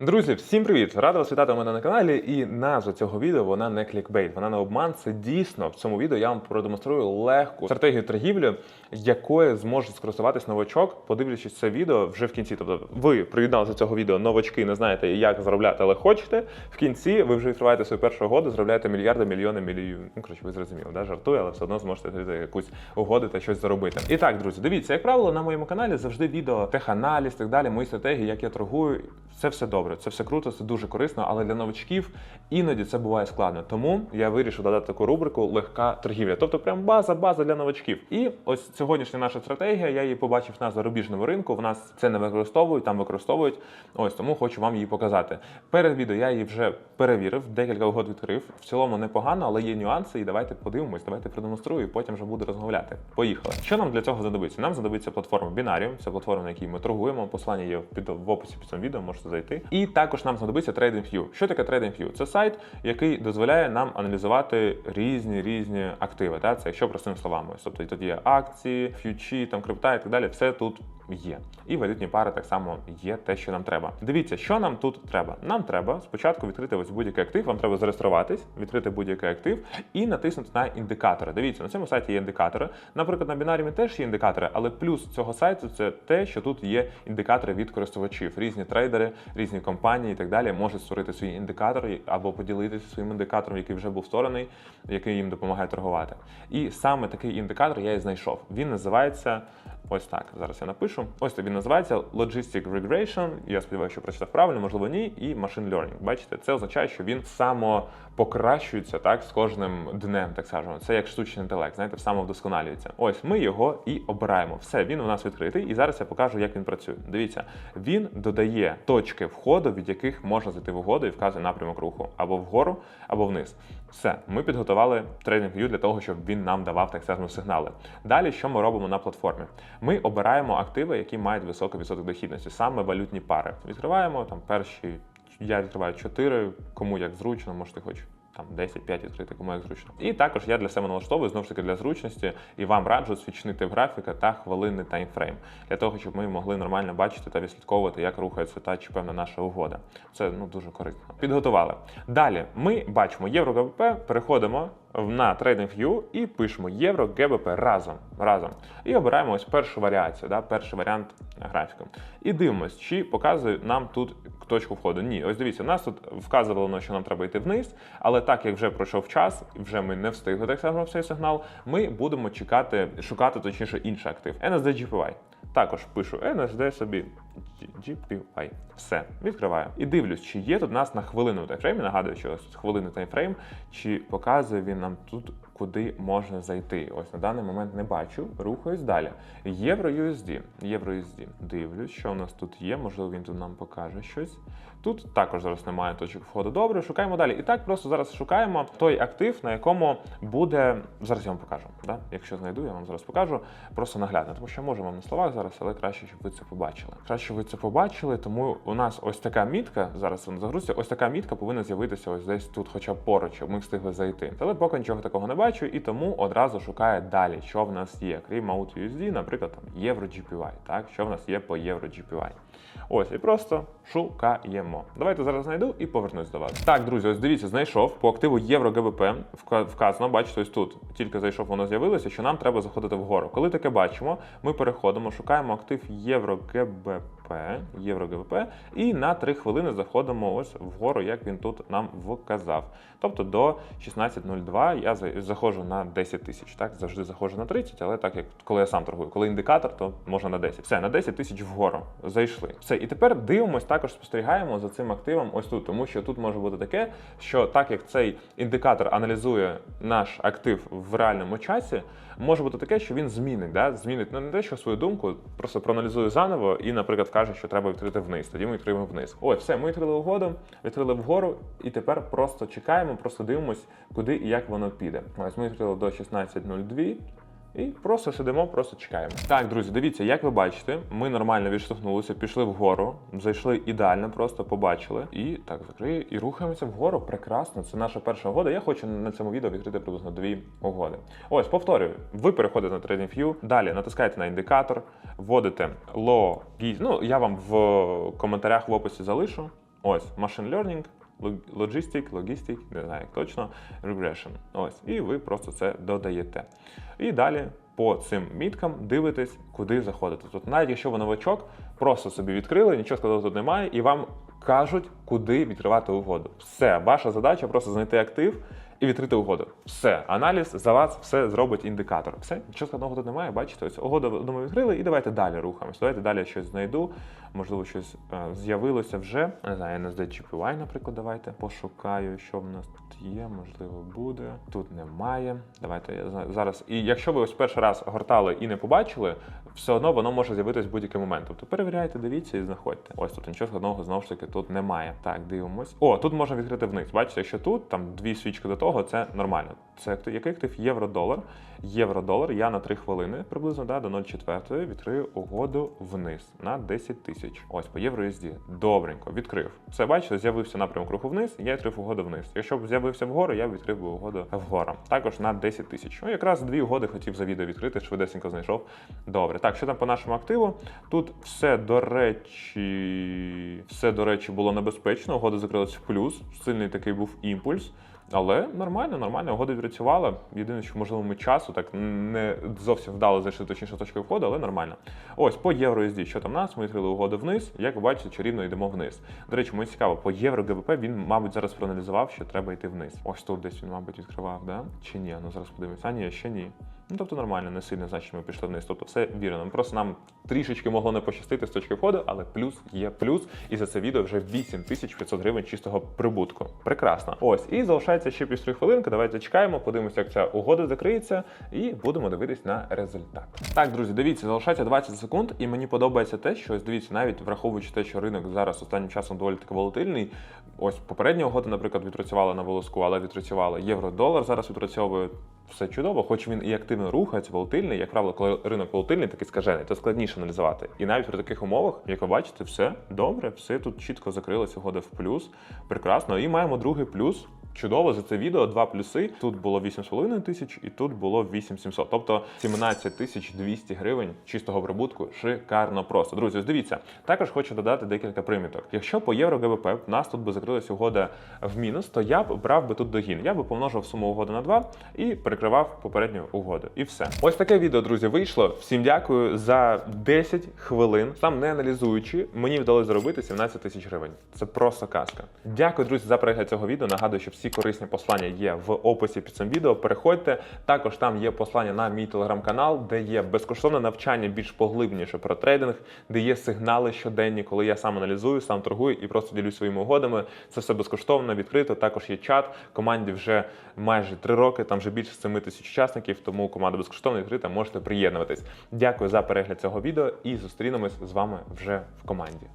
Друзі, всім привіт! Рада вас вітати у мене на каналі. І назва цього відео вона не клікбейт, вона не обман. Це дійсно в цьому відео я вам продемонструю легку стратегію торгівлі, якою зможе скористуватись новачок, подивлячись це відео вже в кінці. Тобто, ви приєдналися до цього відео, новачки не знаєте, як заробляти, але хочете. В кінці ви вже відкриваєте свою першу угоду, заробляєте мільярди, мільйони, мільйони. Ну коротше, ви зрозуміли, да? жартую, але все одно зможете якусь угоду та щось заробити. І так, друзі, дивіться, як правило, на моєму каналі завжди відео, теханаліз, так далі, мої стратегії, як я торгую. Це все добре, це все круто, це дуже корисно, але для новачків іноді це буває складно. Тому я вирішив додати таку рубрику легка торгівля. Тобто, прям база, база для новачків. І ось сьогоднішня наша стратегія. Я її побачив на зарубіжному ринку. В нас це не використовують, там використовують. Ось тому хочу вам її показати. Перед відео я її вже перевірив, декілька угод відкрив. В цілому непогано, але є нюанси. І давайте подивимось, давайте продемонструю, і потім вже буду розмовляти. Поїхали. Що нам для цього знадобиться? Нам знадобиться платформа Binarium, це платформа, на якій ми торгуємо. Посилання є в описі під цим відео, можете зайти. І також нам знадобиться TradingView. Що таке TradingView? Це сайт, який дозволяє нам аналізувати різні різні активи. Та? Це якщо простими словами. Тобто тут є акції, фьючі, там крипта і так далі. Все тут є. І валютні пари так само є те, що нам треба. Дивіться, що нам тут треба. Нам треба спочатку відкрити ось будь-який актив. Вам треба зареєструватись, відкрити будь-який актив і натиснути на індикатори. Дивіться, на цьому сайті є індикатори. Наприклад, на бінарімі теж є індикатори, але плюс цього сайту це те, що тут є індикатори від користувачів. Різні трейдери, різні компанії і так далі можуть створити свій індикатор або поділитися своїм індикатором, який вже був створений, який їм допомагає торгувати. І саме такий індикатор я і знайшов. Він називається. Ось так. Зараз я напишу. Ось він називається Logistic Regression. Я сподіваюся, що прочитав правильно, можливо, ні. І Machine Learning. Бачите, це означає, що він самопокращується так з кожним днем, так скажемо. Це як штучний інтелект, знаєте, самовдосконалюється. Ось ми його і обираємо. Все, він у нас відкритий, і зараз я покажу, як він працює. Дивіться, він додає точки входу, від яких можна зайти в угоду і вказує напрямок руху або вгору, або вниз. Все, ми підготували TradingView для того, щоб він нам давав так сигнали. Далі, що ми робимо на платформі? Ми обираємо активи, які мають високий відсоток дохідності, саме валютні пари. Відкриваємо там перші. Я відкриваю 4, кому як зручно, можете хоч там 10-5 відкрити, кому як зручно. І також я для себе налаштовую знову ж таки для зручності і вам раджу свічний тип графіка та хвилинний таймфрейм для того, щоб ми могли нормально бачити та відслідковувати, як рухається та чи певна наша угода. Це ну дуже корисно. Підготували. Далі ми бачимо євро переходимо на TradingView і пишемо євро ГБП разом. разом. І обираємо ось першу варіацію, да, перший варіант графіку. І дивимось, чи показує нам тут точку входу. Ні, ось дивіться, нас тут вказувало, що нам треба йти вниз, але так як вже пройшов час, вже ми не встигли так само цей сигнал, ми будемо чекати, шукати точніше інший актив. NSD GPY. Також пишу NSD собі GPY. Все, відкриваю. І дивлюсь, чи є тут у нас на хвилину таймфрейм. Нагадую, що ось хвилини таймфрейм, чи показує він нам тут, куди можна зайти. Ось на даний момент не бачу. Рухаюсь далі. Євро USD. Євро USD. Дивлюсь, що у нас тут є. Можливо, він тут нам покаже щось. Тут також зараз немає точок входу. Добре, шукаємо далі. І так просто зараз шукаємо той актив, на якому буде. Зараз я вам покажу. Да? Якщо знайду, я вам зараз покажу. Просто наглядно, тому що вам на словах зараз, але краще, щоб ви це побачили. Краще, щоб ви це побачили, тому у нас ось така мітка. Зараз вона загрузиться. Ось така мітка повинна з'явитися ось десь тут, хоча б поруч, щоб ми встигли зайти. Але поки нічого такого не бачу, і тому одразу шукає далі, що в нас є. Крім Out USD, наприклад, там Євро GPY. Так, що в нас є по Євро GPY. Ось і просто шукаємо. Давайте зараз знайду і повернусь до вас. Так, друзі, ось дивіться, знайшов по активу Євро ГБП. Вказано, бачите, ось тут тільки зайшов, воно з'явилося, що нам треба заходити вгору. Коли таке бачимо, ми переходимо, шукаємо актив Євро ГБП. Євро ГВП, і на 3 хвилини заходимо ось вгору, як він тут нам вказав. Тобто до 16.02 я заходжу на 10 тисяч. Так, завжди заходжу на 30, але так як коли я сам торгую, коли індикатор, то можна на 10. Все, на 10 тисяч вгору зайшли. Все, і тепер дивимось, також спостерігаємо за цим активом ось тут, тому що тут може бути таке, що так як цей індикатор аналізує наш актив в реальному часі, може бути таке, що він змінить, да? змінить не те, що свою думку, просто проаналізує заново і, наприклад, каже, що треба відкрити вниз. Тоді ми відкриємо вниз. Ось, все, ми відкрили угоду, відкрили вгору, і тепер просто чекаємо, просто дивимось, куди і як воно піде. Ось ми відкрили до 16.02. І просто сидимо, просто чекаємо. Так, друзі, дивіться, як ви бачите, ми нормально відштовхнулися, пішли вгору, зайшли ідеально, просто побачили. І так закрию, і рухаємося вгору. Прекрасно. Це наша перша угода. Я хочу на цьому відео відкрити приблизно дві угоди. Ось, повторюю, ви переходите на TradingView, далі натискаєте на індикатор, вводите low, ну я вам в коментарях в описі залишу. Ось machine learning, logistic, logistic, не знаю як точно, regression. Ось, і ви просто це додаєте. І далі по цим міткам дивитесь, куди заходити. Тут навіть якщо ви новачок, просто собі відкрили, нічого складного тут немає, і вам кажуть, куди відкривати угоду. Все, ваша задача просто знайти актив і відкрити угоду. Все, аналіз за вас все зробить індикатор. Все, нічого складного тут немає. Бачите, ось угоду думаю, відкрили, і давайте далі рухаємось. Давайте далі щось знайду. Можливо, щось е, з'явилося вже. Не знаю, NSD GPY, наприклад, давайте пошукаю, що в нас тут є. Можливо, буде. Тут немає. Давайте я зна- зараз. І якщо ви ось перший раз гортали і не побачили, все одно воно може з'явитись в будь-який момент. Тобто перевіряйте, дивіться і знаходьте. Ось тут нічого складного знову ж таки тут немає. Так, дивимось. О, тут можна відкрити вниз. Бачите, якщо тут там дві свічки до того, це нормально. Це який актив євро-долар. Євро-долар. Я на 3 хвилини приблизно да, до 0,4 відкрию угоду вниз на 10 тисяч. Ось по євро USD. Добренько, відкрив. Все, бачите, з'явився напрямок руху вниз, я відкрив угоду вниз. Якщо б з'явився вгору, я б відкрив би угоду вгору. Також на 10 тисяч. Ну, якраз дві угоди хотів за відео відкрити, швидесенько знайшов. Добре. Так, що там по нашому активу? Тут все до речі, все до речі було небезпечно. Угода закрилась в плюс. Сильний такий був імпульс. Але нормально, нормально, угода відпрацювала. Єдине, що можливо ми часу так не зовсім вдало зайшли точніше точки входу, але нормально. Ось по євро USD, що там нас? Ми відкрили угоду вниз. Як ви бачите, чарівно йдемо вниз. До речі, мені цікаво, по євро ГВП він, мабуть, зараз проаналізував, що треба йти вниз. Ось тут десь він, мабуть, відкривав, да? Чи ні? Ну зараз подивимось. А ні, ще ні. Ну, тобто нормально, не сильно значить ми пішли вниз. Тобто все вірно. Просто нам трішечки могло не пощастити з точки входу, але плюс є плюс. І за це відео вже 8500 гривень чистого прибутку. Прекрасно. Ось, і залишається ще півтори хвилинки. Давайте чекаємо, подивимося, як ця угода закриється, і будемо дивитись на результат. Так, друзі, дивіться, залишається 20 секунд, і мені подобається те, що ось дивіться, навіть враховуючи те, що ринок зараз останнім часом доволі таки волатильний. Ось попередня угода, наприклад, відпрацювала на волоску, але відпрацювала євро-долар. Зараз відпрацьовує все чудово, хоч він і активно рухається, волатильний. Як правило, коли ринок волатильний, такий скажений, то складніше аналізувати. І навіть при таких умовах, як ви бачите, все добре, все тут чітко закрилося угода в плюс. Прекрасно. І маємо другий плюс. Чудово за це відео два плюси. Тут було 8,5 тисяч, і тут було 8700. Тобто 17 тисяч 200 гривень чистого прибутку. Шикарно просто. Друзі, дивіться. Також хочу додати декілька приміток. Якщо по євро ГБП в нас тут би закрилася угода в мінус, то я б брав би тут догін. Я би помножив суму угоди на 2 і перекривав попередню угоду. І все. Ось таке відео, друзі, вийшло. Всім дякую за 10 хвилин. Сам не аналізуючи, мені вдалося заробити 17 тисяч гривень. Це просто казка. Дякую, друзі, за перегляд цього відео. Нагадую, що всі корисні послання є в описі під цим відео. Переходьте. Також там є послання на мій телеграм-канал, де є безкоштовне навчання більш поглибніше про трейдинг, де є сигнали щоденні, коли я сам аналізую, сам торгую і просто ділюсь своїми угодами. Це все безкоштовно, відкрито. Також є чат. Команді вже майже 3 роки, там вже більше 7 тисяч учасників, тому команда безкоштовно відкрита. Можете приєднуватись. Дякую за перегляд цього відео і зустрінемось з вами вже в команді.